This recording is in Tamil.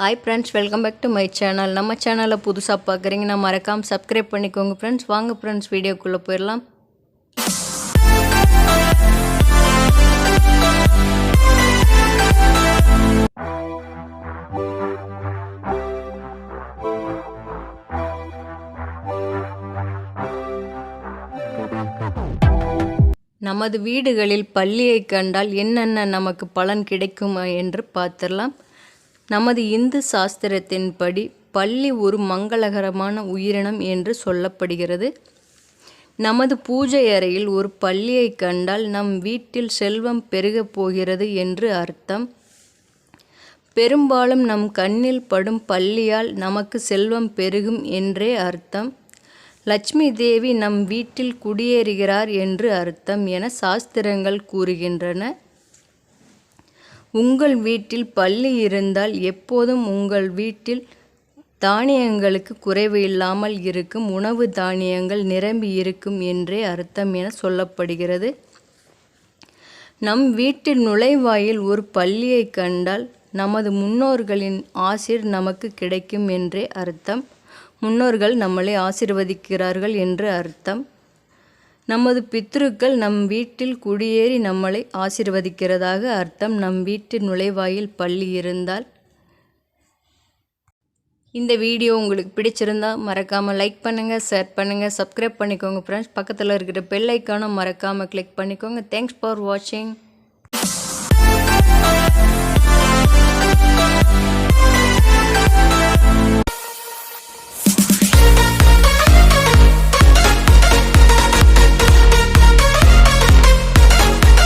Hi friends welcome back to my channel நம்ம சேனலை புதுசாக பார்க்குறீங்கன்னா மறக்காமல் சப்ஸ்கிரைப் பண்ணிக்கோங்க ஃப்ரெண்ட்ஸ் வாங்க ஃப்ரெண்ட்ஸ் வீடியோக்குள்ளே போயிடலாம். நமது வீடுகளில் பள்ளியை கண்டால் என்னென்ன நமக்கு பலன் கிடைக்கும் என்று பார்த்துடலாம். நமது இந்து சாஸ்திரத்தின்படி பள்ளி ஒரு மங்களகரமான உயிரினம் என்று சொல்லப்படுகிறது. நமது பூஜை அறையில் ஒரு பள்ளியை கண்டால் நம் வீட்டில் செல்வம் பெருகப் போகிறது என்று அர்த்தம். பெரும்பாலும் நம் கண்ணில் படும் பள்ளியால் நமக்கு செல்வம் பெருகும் என்றே அர்த்தம். லட்சுமி தேவி நம் வீட்டில் குடியேறுகிறார் என்று அர்த்தம் என சாஸ்திரங்கள் கூறுகின்றன. உங்கள் வீட்டில் பள்ளி இருந்தால் எப்போதும் உங்கள் வீட்டில் தானியங்களுக்கு குறைவு இல்லாமல் இருக்கும் உணவு தானியங்கள் நிரம்பி இருக்கும் என்றே அர்த்தம் என சொல்லப்படுகிறது. நம் வீட்டில் நுழைவாயில் ஒரு பள்ளியை கண்டால் நமது முன்னோர்களின் ஆசிர் நமக்கு கிடைக்கும் என்றே அர்த்தம். முன்னோர்கள் நம்மளை ஆசிர்வதிக்கிறார்கள் என்று அர்த்தம். நமது பித்ருக்கள் நம் வீட்டில் குடியேறி நம்மளை ஆசிர்வதிக்கிறதாக அர்த்தம். நம் வீட்டு நுழைவாயில் பள்ளி இருந்தால். இந்த வீடியோ உங்களுக்கு பிடிச்சிருந்தா மறக்காமல் லைக் பண்ணுங்கள் ஷேர் பண்ணுங்கள் சப்ஸ்கிரைப் பண்ணிக்கோங்க ஃப்ரெண்ட்ஸ் பக்கத்தில் இருக்கிற பெல் மறக்காமல் கிளிக் பண்ணிக்கோங்க. தேங்க்ஸ் ஃபார் வாட்சிங்